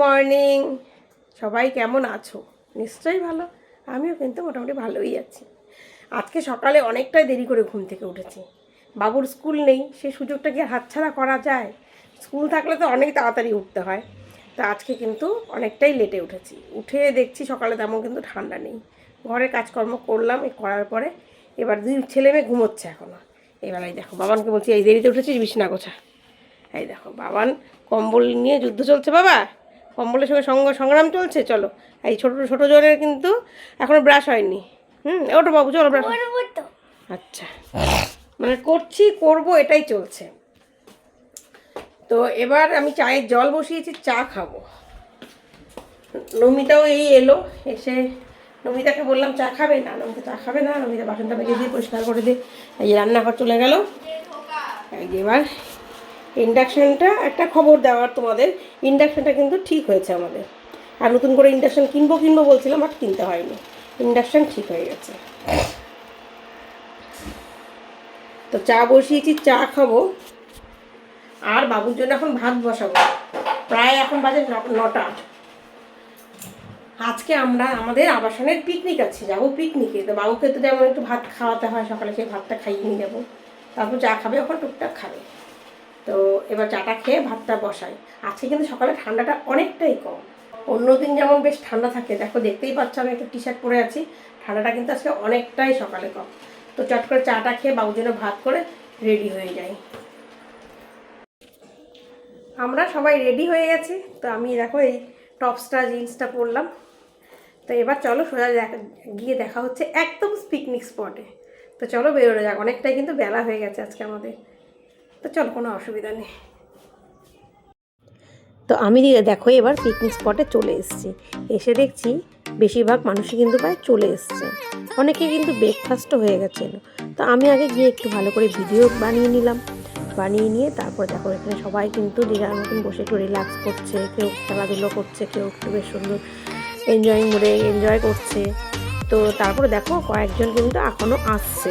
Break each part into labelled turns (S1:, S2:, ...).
S1: Morning. সবাই কেমন আছো? নিশ্চয়ই ভালো। আমিও কিন্তু মোটামুটি ভালোই আছি। আজকে সকালে অনেকটাই দেরি করে ঘুম থেকে উঠেছি। বাবুর স্কুল নেই, সে সুযোগটা কি হাতছাড়া করা যায়? স্কুল থাকলে তো অনেক তাড়াতাড়ি উঠতে হয়। তা আজকে কিন্তু অনেকটাই লেটে উঠেছি। উঠে দেখছি সকালে তেমন কিন্তু ঠান্ডা নেই। ঘরে কাজকর্ম করলাম এই করার পরে এবার দুই ছেলে মেয়ে ঘুমোচ্ছে এখনও এবার এই দেখো, বাবানকে বলছি, এই দেরিতে উঠেছিস, বিছনা গোছা। এই দেখো, বাবান কম্বল নিয়ে যুদ্ধ চলছে, বাবা। কম্বলের সঙ্গে সঙ্গ সংগ্রাম চলছে চলো। এই ছোটো ছোটো জনের কিন্তু এখনও ব্রাশ হয়নি। হুম ওটা বাবু চলো ব্রাশ আচ্ছা। মানে করছি করব এটাই চলছে। তো এবার আমি চায়ের জল বসিয়েছি চা খাব। নমিতাও এই এলো এসে নমিতাকে বললাম চা খাবে না? নমিতা চা খাবে না? নমিতা বাসনটা মেজে দিয়ে পরিষ্কার করে দিয়ে এই রান্নাঘর চলে গেল। এবার ইন্ডাকশানটা একটা খবর দেওয়ার তোমাদের, ইন্ডাকশানটা কিন্তু ঠিক হয়েছে আমাদের। আর নতুন করে ইন্ডাকশান কিনবো কিনবো বলছিলাম, বাট কিনতে হয়নি। ইন্ডাকশান ঠিক হয়ে গেছে। তো চা বসিয়েছি, চা খাব। আর বাবুর জন্য এখন ভাত বসাবো। প্রায় এখন বাজে নটা। আজকে আমরা, আমাদের আবাসনের পিকনিক আছে, যাব পিকনিকে তো বাবুকে তো যেমন একটু ভাত খাওয়াতে হয় সকালে, সেই ভাতটা খাইয়ে নিয়ে যাব। তারপর চা খাবে, এখন টুকটাক খাবে। তো এবার চাটা খেয়ে ভাতটা বসাই। আজকে কিন্তু সকালে ঠান্ডাটা অনেকটাই কম। অন্যদিন যেমন বেশ ঠান্ডা থাকে, দেখো দেখতেই পাচ্ছ আমি একটা টি শার্ট পরে আছি, ঠান্ডাটা কিন্তু আজকে অনেকটাই সকালে কম। তো চট করে চাটা খেয়ে বাবুর জন্য ভাত করে রেডি হয়ে যাই। আমরা সবাই রেডি হয়ে গেছি, তো আমি দেখো এই টপসটা, জিন্সটা পরলাম। তো এবার চলো সোজা গিয়ে দেখা হচ্ছে একদম পিকনিক স্পটে তো চলো বেরোনো যাক, অনেকটাই কিন্তু বেলা হয়ে গেছে আজকে আমাদের। তো চলো, কোনো অসুবিধা নেই। তো আমি দেখো এবার পিকনিক স্পটে চলে এসেছি। এসে দেখছি বেশিরভাগ মানুষই কিন্তু প্রায় চলে এসছে। অনেকে কিন্তু ব্রেকফাস্টও হয়ে গেছিল। তো আমি আগে গিয়ে একটু ভালো করে ভিডিও বানিয়ে নিলাম। বানিয়ে নিয়ে তারপর দেখো এখানে সবাই কিন্তু যার মতন বসে একটু রিল্যাক্স করছে, কেউ খেলাধুলো করছে, কেউ একটু বেশ সুন্দর এনজয়িং মোডে এনজয় করছে। তো তারপরে দেখো কয়েকজন কিন্তু এখনও আসছে।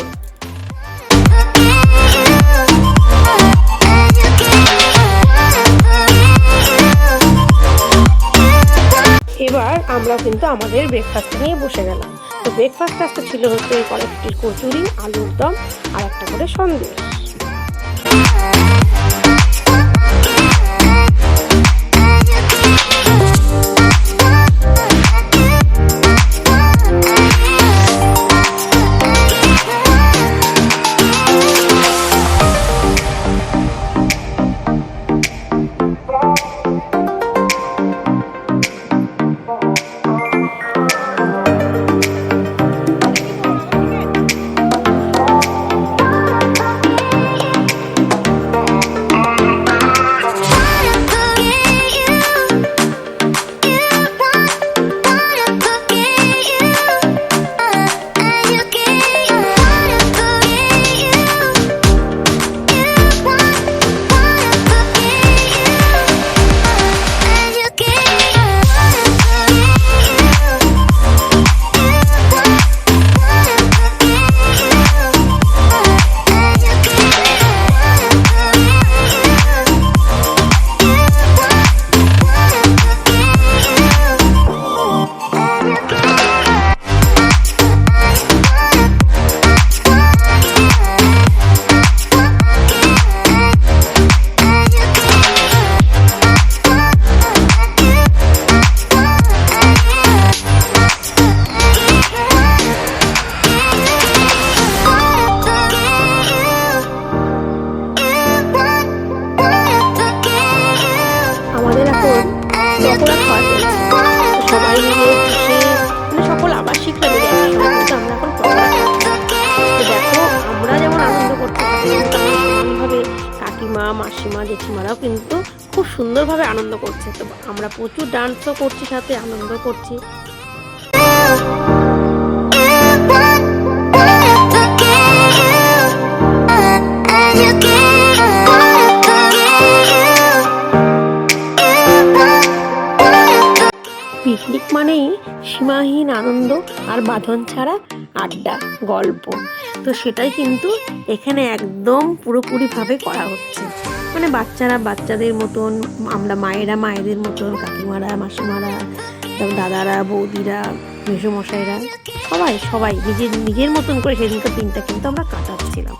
S1: আমরা কিন্তু আমাদের ব্রেকফাস্ট নিয়ে বসে গেলাম। তো ব্রেকফাস্ট আজকে ছিল হচ্ছে কলেজটির কচুরি, আলুর দম আর একটা করে সন্দেশ। মাসিমা কিন্তু খুব সুন্দরভাবে আনন্দ করছে। তো আমরা প্রচুর ডান্সও করছি, সাথে আনন্দ করছি। পিকনিক মানেই সীমাহীন আনন্দ আর বাঁধন ছাড়া আড্ডা, গল্প। তো সেটাই কিন্তু এখানে একদম পুরোপুরিভাবে করা হচ্ছে। মানে বাচ্চারা, বাচ্চাদের মতন, আমরা মায়েরা মায়েদের মতন, কাকিমারা, মাসিমারা, তারপর দাদারা, বৌদিরা, মেসোমশাইরা, সবাই সবাই নিজের নিজের মতন করে সেদিনকার দিনটা কিন্তু আমরা কাটাচ্ছিলাম।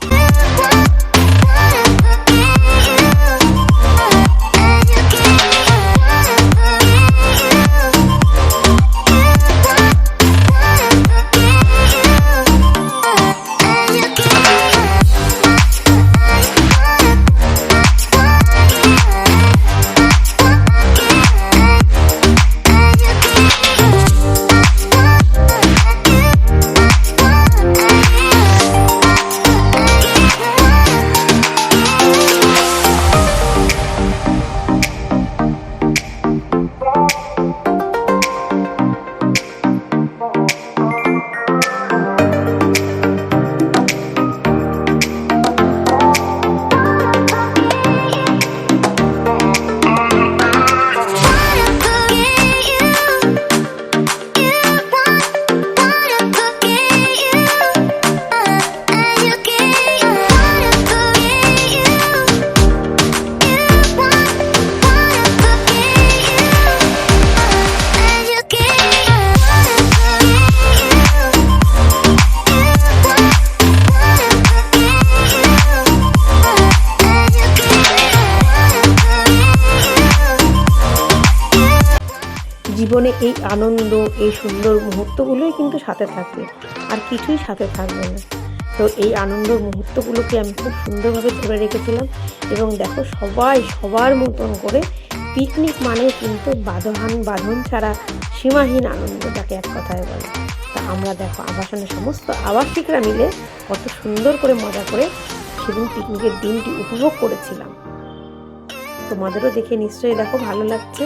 S1: জীবনে এই আনন্দ, এই সুন্দর মুহূর্তগুলোই কিন্তু সাথে থাকবে। আর কিছুই সাথে থাকবে না। তো এই আনন্দ মুহূর্তগুলোকে আমি খুব সুন্দরভাবে ধরে রেখেছিলাম এবং দেখো সবাই সবার মতন করে পিকনিক মানে কিন্তু বাঁধন বাঁধন ছাড়া সীমাহীন আনন্দ, যাকে এক কথায় বলে। তা আমরা দেখো আবাসনের সমস্ত আবাসিকরা মিলে কত সুন্দর করে মজা করে সেদিন পিকনিকের দিনটি উপভোগ করেছিলাম। তোমাদেরও দেখে নিশ্চয়ই দেখো ভালো লাগছে।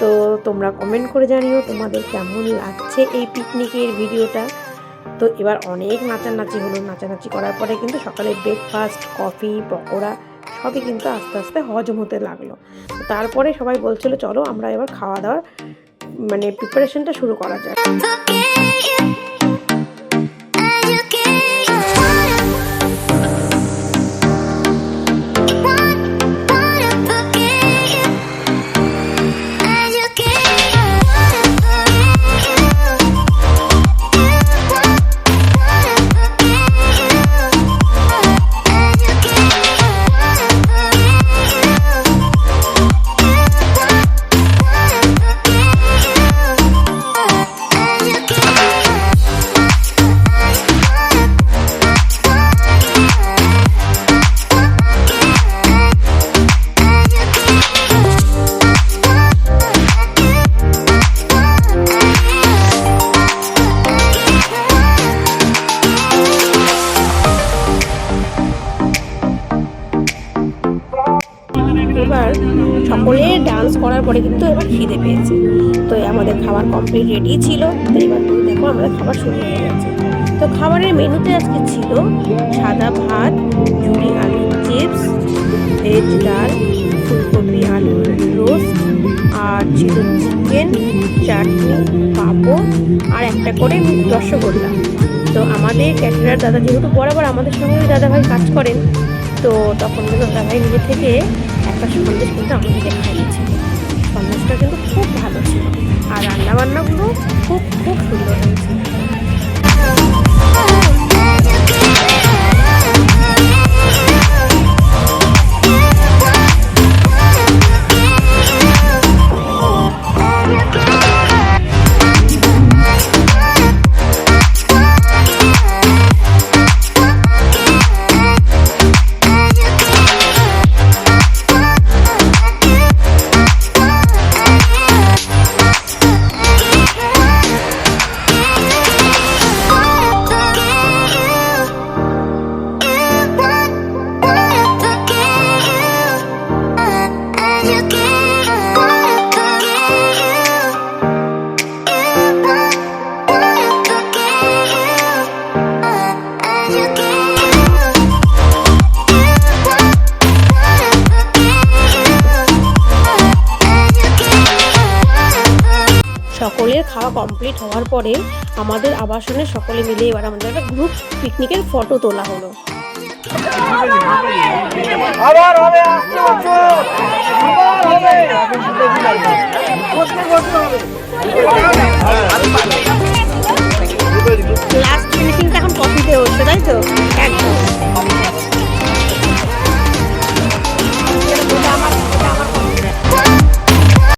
S1: তো তোমরা কমেন্ট করে জানিও তোমাদের কেমন লাগছে এই পিকনিকের ভিডিওটা তো এবার অনেক নাচানাচি হলো। নাচানাচি করার পরে কিন্তু সকালে ব্রেকফাস্ট কফি পকোড়া সবই কিন্তু আস্তে আস্তে হজম হতে লাগল। তারপরে সবাই বলছিল, চলো আমরা এবার খাওয়া দাওয়ার মানে প্রিপারেশনটা শুরু করা যায় পরে কিন্তু এবার খিদে পেয়েছে। তো আমাদের খাবার কমপ্লিট রেডি ছিল। তো এবার দেখো আমাদের খাবার শুরু হয়ে গেছে। তো খাবারের মেনুতে আজকে ছিল সাদা ভাত ঝুড়ি আলুর চিপস ভেজ ডাল, ফুলকপি আলুর রোস্ট আর ছিল চিকেন চাটনি, পাঁপড়, আর একটা করে রসগোল্লা। তো আমাদের ক্যাটারার দাদা যেহেতু বরাবর আমাদের সঙ্গে দাদাভাই কাজ করেন, তো তখন দাদাভাই নিজে থেকে একটা সন্দেশ কিন্তু আমাদেরকে খাইয়েছিল সন্দেশটা কিন্তু খুব ভালো ছিল। আর রান্নাবান্নাগুলো খুব খুব সুন্দর হয়েছিল খাওয়া কমপ্লিট হওয়ার পরে আমাদের আবাসনে সকলে মিলে এবার আমাদের একটা গ্রুপ পিকনিকের ফটো তোলা হলো।
S2: লাস্ট ফিনিশিংটা এখন কপিতে হচ্ছে তাই তো? এক